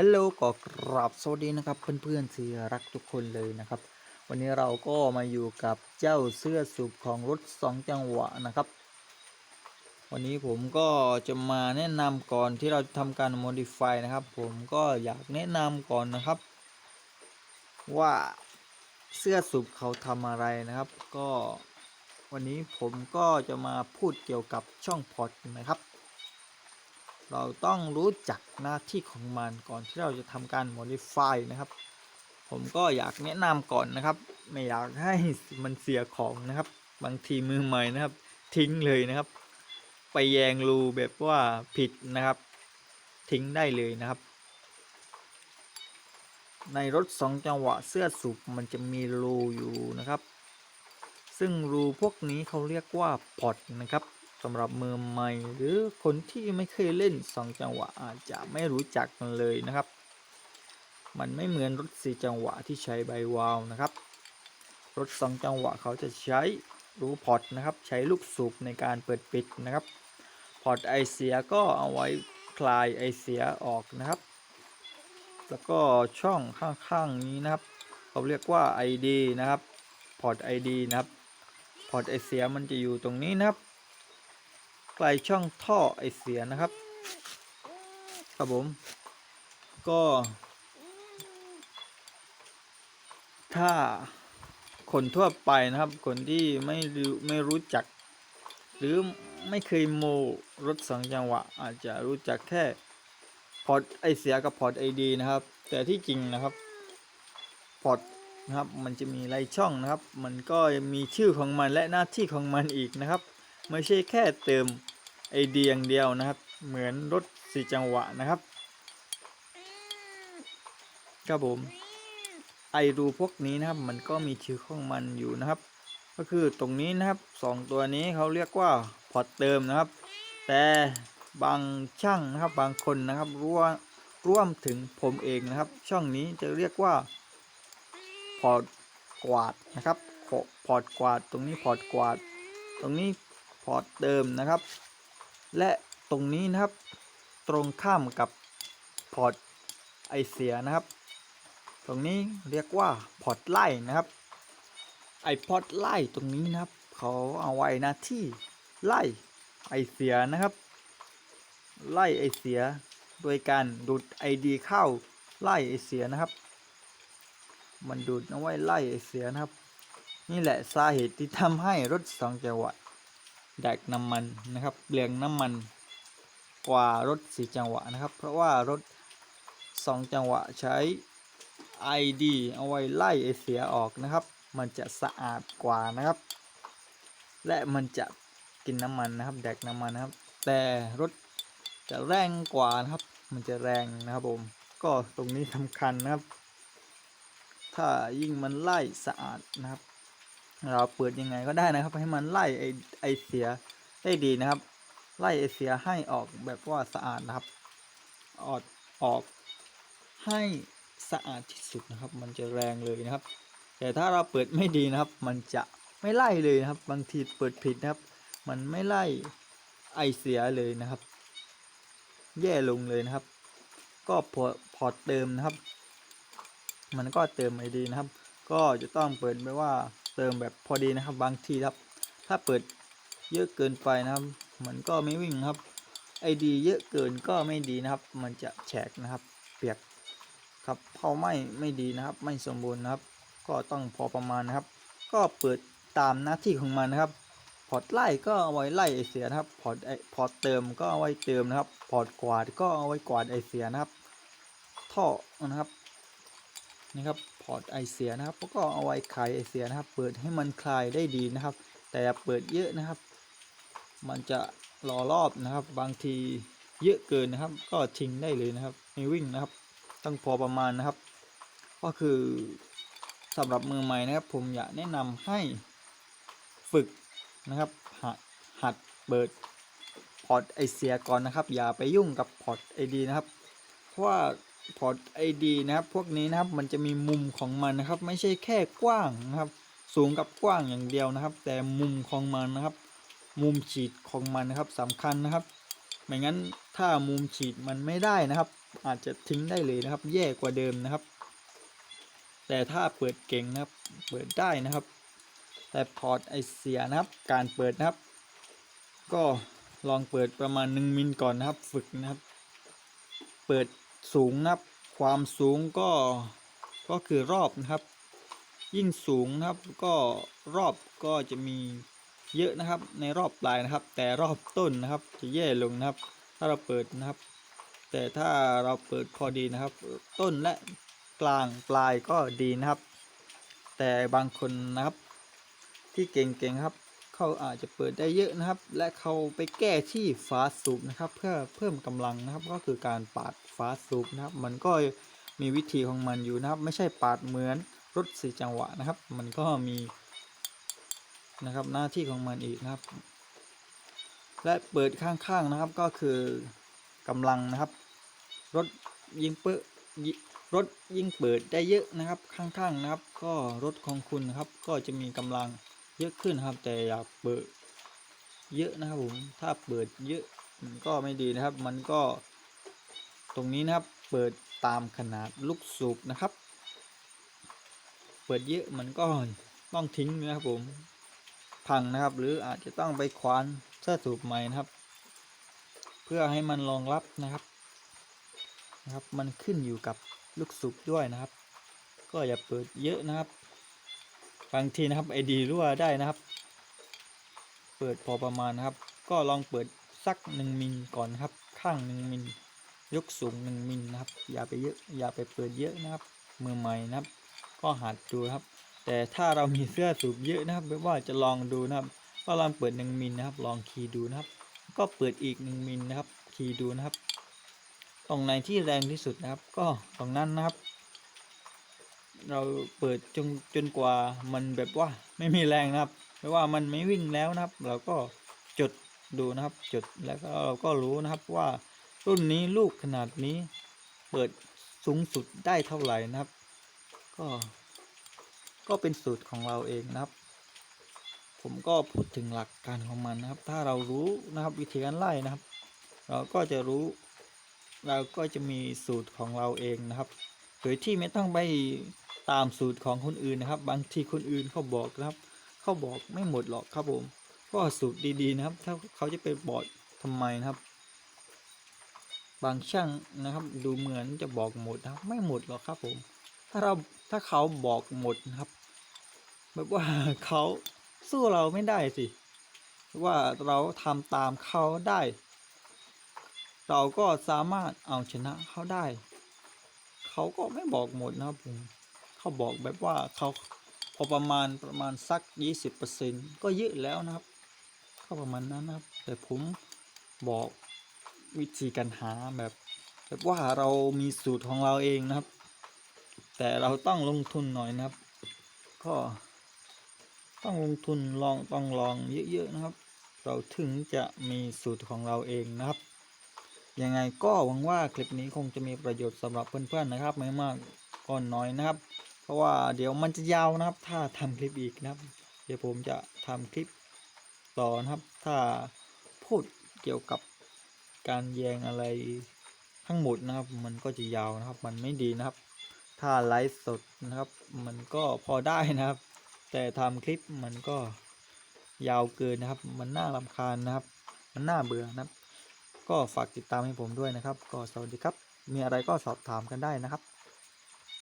ฮัลโหลก็กราบสวัสดีนะครับเพื่อนๆที่รักทุกคนเลยนะครับ วันนี้เราก็มาอยู่กับเจ้าเสื้อสูบของรถสองจังหวะนะครับ วันนี้ผมก็จะมาแนะนำก่อนที่เราจะทำการ modify นะครับ ผมก็อยากแนะนำก่อนนะครับ ว่าเสื้อสูบเขาทำอะไรนะครับ ก็วันนี้ผมก็จะมาพูดเกี่ยวกับช่องพอร์ตนะครับ เราต้องรู้จักหน้าที่ของมันก่อนที่เราจะทำการ modify นะครับ ผมก็อยากแนะนำก่อนนะครับ ไม่อยากให้มันเสียของนะครับ บางทีมือใหม่นะครับ ทิ้งเลยนะครับ ไปแยงรูแบบว่าผิดนะครับ ทิ้งได้เลยนะครับ ในรถสองจังหวะเสื้อสูบมันจะมีรูอยู่นะครับ ซึ่งรูพวกนี้เขาเรียกว่าพอร์ตนะครับ สำหรับมือใหม่หรือคนที่ไม่เคยเล่นสองจังหวะอาจจะไม่รู้จักมันเลยนะครับ มันไม่เหมือนรถสี่จังหวะที่ใช้ใบวาล์วนะครับ รถสองจังหวะเขาจะใช้รูพอร์ตนะครับ ใช้ลูกสูบในการเปิดปิดนะครับ พอร์ตไอเสียก็เอาไว้คลายไอเสียออกนะครับ แล้วก็ช่องข้างๆนี้นะครับ เขาเรียกว่า ID นะครับ พอร์ต ID นะครับ พอร์ตไอเสียมันจะอยู่ตรงนี้นะครับ ใกล้ช่องท่อไอเสียนะครับ ครับผม ก็ ถ้าคนทั่วไปนะครับ คนที่ไม่รู้ไม่รู้จัก หรือไม่เคยโมรถสองจังหวะ อาจจะรู้จักแค่พอร์ตไอเสียกับพอร์ตไอดีนะครับ แต่ที่จริงนะครับพอร์ตนะครับ มันจะมีรายช่องนะครับ มันก็มีชื่อของมันและหน้าที่ของมันอีกนะครับ ไม่ใช่แค่เติมไอเดียงเดียวนะครับ เหมือนรถสี่จังหวะนะครับครับผมไอรูพวกนี้นะครับ มันก็มีชื่อของมันอยู่นะครับ ก็คือตรงนี้นะครับสองตัวนี้เขาเรียกว่าพอร์ตเติมนะครับ แต่บางช่างนะครับบางคนนะครับร่วมร่วมถึงผมเองนะครับ ช่องนี้จะเรียกว่าพอร์ตกวาดนะครับพอร์ตกวาด ตรงนี้พอร์ตกวาด ตรงนี้ พอร์ตเติมนะครับ และตรงนี้นะครับ ตรงข้ามกับพอร์ตไอเสียนะครับ ตรงนี้เรียกว่าพอร์ตไล่นะครับไอพอร์ตไล่ตรงนี้นะครับเขาเอาไว้หน้าที่ไล่ไอเสียนะครับ ไล่ไอเสียโดยการดูดไอดีเข้าไล่ไอเสียนะครับ มันดูดเอาไว้ไล่ไอเสียนะครับ นี่แหละสาเหตุที่ทำให้รถสองจังหวะ ดกน้ำมันนะครับเปลืองน้ำมันกว่ารถสี่จังหวะนะครับ เพราะว่ารถสองจังหวะใช้ ID เอาไว้ไล่ไอเสียออกนะครับ มันจะสะอาดกว่านะครับ และมันจะกินน้ำมันนะครับแดกน้ำมันนะครับ แต่รถจะแรงกว่านะครับ มันจะแรงนะครับผมก็ตรงนี้สำคัญนะครับ ถ้ายิ่งมันไล่สะอาดนะครับ เราเปิดยังไงก็ได้นะครับ ให้มันไล่ไอไอเสียได้ดีนะครับ ไล่ไอเสียให้ออกแบบว่าสะอาดนะครับ ออกออกให้สะอาดที่สุดนะครับ มันจะแรงเลยนะครับ แต่ถ้าเราเปิดไม่ดีนะครับ มันจะไม่ไล่เลยนะครับ บางทีเปิดผิดนะครับ มันไม่ไล่ไอเสียเลยนะครับ แย่ลงเลยนะครับ ก็พอพอเติมนะครับ มันก็เติมไอดีนะครับ ก็จะต้องเปิดไปว่า เติมแบบพอดีนะครับ บางทีครับ ถ้าเปิดเยอะเกินไปนะครับ มันก็ไม่วิ่งครับไอดีเยอะเกินก็ไม่ดีนะครับ มันจะแฉกนะครับ เปียกครับเผาไหม้ไม่ดีนะครับ ไม่สมบูรณ์นะครับ ก็ต้องพอประมาณนะครับ ก็เปิดตามหน้าที่ของมันนะครับ พอร์ตไล่ก็เอาไว้ไล่ไอเสียนะครับ พอร์ตไอพอร์ตเติมก็เอาไว้เติมนะครับ พอร์ตกวาดก็เอาไว้กวาดไอเสียนะครับ ท่อนะครับ นี่ครับพอร์ตไอเสียนะครับก็เอาไว้คลายไอเสียนะครับ เปิดให้มันคลายได้ดีนะครับ แต่อย่าเปิดเยอะนะครับ มันจะรอรอบนะครับ บางทีเยอะเกินนะครับ ก็ทิ้งได้เลยนะครับไม่วิ่งนะครับ ต้องพอประมาณนะครับ ก็คือสำหรับมือใหม่นะครับ ผมอยากแนะนำให้ฝึกนะครับ หัดหัดเปิดพอร์ตไอเสียก่อนนะครับ อย่าไปยุ่งกับพอร์ตไอดีนะครับ เพราะว่า พอร์ตไอดีนะครับ พวกนี้นะครับมันจะมีมุมของมันนะครับ ไม่ใช่แค่กว้างนะครับ สูงกับกว้างอย่างเดียวนะครับ แต่มุมของมันนะครับ มุมฉีดของมันนะครับสำคัญนะครับ ไม่งั้นถ้ามุมฉีดมันไม่ได้นะครับ อาจจะทิ้งได้เลยนะครับ แย่กว่าเดิมนะครับ แต่ถ้าเปิดเก่งนะครับ เปิดได้นะครับ แต่พอร์ตไอเสียนะครับ การเปิดนะครับ ก็ลองเปิดประมาณ 1 มิลก่อนนะครับ ฝึกนะครับ เปิด สูงนะครับ ความสูงก็ก็คือรอบนะครับ ยิ่งสูงนะครับก็รอบก็จะมีเยอะนะครับในรอบปลายนะครับ แต่รอบต้นนะครับจะแย่ลงนะครับ ถ้าเราเปิดนะครับ แต่ถ้าเราเปิดพอดีนะครับ ต้นและกลางปลายก็ดีนะครับ แต่บางคนนะครับ ที่เก่งๆครับเขาอาจจะเปิดได้เยอะนะครับ และเขาไปแก้ที่ฟาสซุปนะครับ เพื่อเพิ่มกำลังนะครับก็คือการปาด ฟาสซูปนะครับ มันก็มีวิธีของมันอยู่นะครับ ไม่ใช่ปาดเหมือนรถสี่จังหวะนะครับ มันก็มีนะครับหน้าที่ของมันอีกนะครับ และเปิดข้างๆนะครับก็คือกำลังนะครับ รถยิงเปิดรถยิ่งเปิดได้เยอะนะครับข้างๆนะครับ ก็รถของคุณนะครับ ก็จะมีกำลังเยอะขึ้นนครับ แต่อย่าเปิดเยอะนะครับผมถ้าเปิดเยอะมันก็ไม่ดีนะครับ มันก็ ตรงนี้นะครับ เปิดตามขนาดลูกสูบนะครับ เปิดเยอะมันก็ต้องทิ้งนะครับผม พังนะครับ หรืออาจจะต้องไปควานเสื้อสูบใหม่นะครับ เพื่อให้มันรองรับนะครับนะครับ มันขึ้นอยู่กับลูกสูบด้วยนะครับ ก็อย่าเปิดเยอะนะครับ บางทีนะครับไอดีรั่วได้นะครับ เปิดพอประมาณนะครับ ก็ลองเปิดสักหนึ่งมิลก่อนนครับ ข้างหนึ่งมิล ยกสูงหนึ่งมิลนะครับ อย่าไปเยอะอย่าไปเปิดเยอะนะครับ มือใหม่นะครับ ก็หัดดูครับ แต่ถ้าเรามีเสื้อสูบเยอะนะครับไม่ว่าจะลองดูนะครับก็ลองเปิดหนึ่งมิลนะครับ ลองคีย์ดูนะครับ ก็เปิดอีกหนึ่งมิลนะครับ คีย์ดูนะครับ ตรงไหนที่แรงที่สุดนะครับ ก็ตรงนั้นนะครับ เราเปิดจนจนกว่ามันแบบว่าไม่มีแรงนะครับไม่ว่ามันไม่วิ่งแล้วนะครับ เราก็จดดูนะครับ จดแล้วก็เราก็รู้นะครับว่า รุ่นนี้ลูกขนาดนี้เปิดสูงสุดได้เท่าไหร่นะครับ ก็ก็เป็นสูตรของเราเองนะครับ ผมก็พูดถึงหลักการของมันนะครับ ถ้าเรารู้นะครับวิธีการไล่นะครับ เราก็จะรู้ เราก็จะมีสูตรของเราเองนะครับโดยที่ไม่ต้องไปตามสูตรของคนอื่นนะครับ บางทีคนอื่นเขาบอกนะครับเขาบอกไม่หมดหรอกครับผมเพราะสูตรดีๆนะครับ ถ้าเขาจะไปบอกทำไมนะครับ บางช่างนะครับดูเหมือนจะบอกหมดนะครับ ไม่หมดหรอกครับผม ถ้าเราถ้าเขาบอกหมดนะครับ แบบว่าเขาสู้เราไม่ได้สิว่าเราทำตามเขาได้ เราก็สามารถเอาชนะเขาได้ เขาก็ไม่บอกหมดนะครับผมเขาบอกแบบว่าเขาพอประมาณประมาณสักยี่สิบเปอร์เซ็นก็เยอะแล้วนะครับ ก็ประมาณนั้นนะครับ แต่ผมบอก วิธีการหาแบบแบบว่าเรามีสูตรของเราเองนะครับ แต่เราต้องลงทุนหน่อยนะครับ ก็ต้องลงทุนลองต้องลองเยอะๆนะครับ เราถึงจะมีสูตรของเราเองนะครับ ยังไงก็หวังว่าคลิปนี้คงจะมีประโยชน์สำหรับเพื่อนๆนะครับ ไม่มากก็น้อยนะครับ เพราะว่าเดี๋ยวมันจะยาวนะครับ ถ้าทำคลิปอีกนะครับ เดี๋ยวผมจะทำคลิปต่อนะครับ ถ้าพูดเกี่ยวกับ การแยงอะไรทั้งหมดนะครับ มันก็จะยาวนะครับ มันไม่ดีนะครับ ถ้าไลฟ์สดนะครับ มันก็พอได้นะครับ แต่ทำคลิปมันก็ยาวเกินนะครับ มันน่ารำคาญนะครับ มันน่าเบื่อนะครับ ก็ฝากติดตามให้ผมด้วยนะครับ ก็สวัสดีครับ มีอะไรก็สอบถามกันได้นะครับ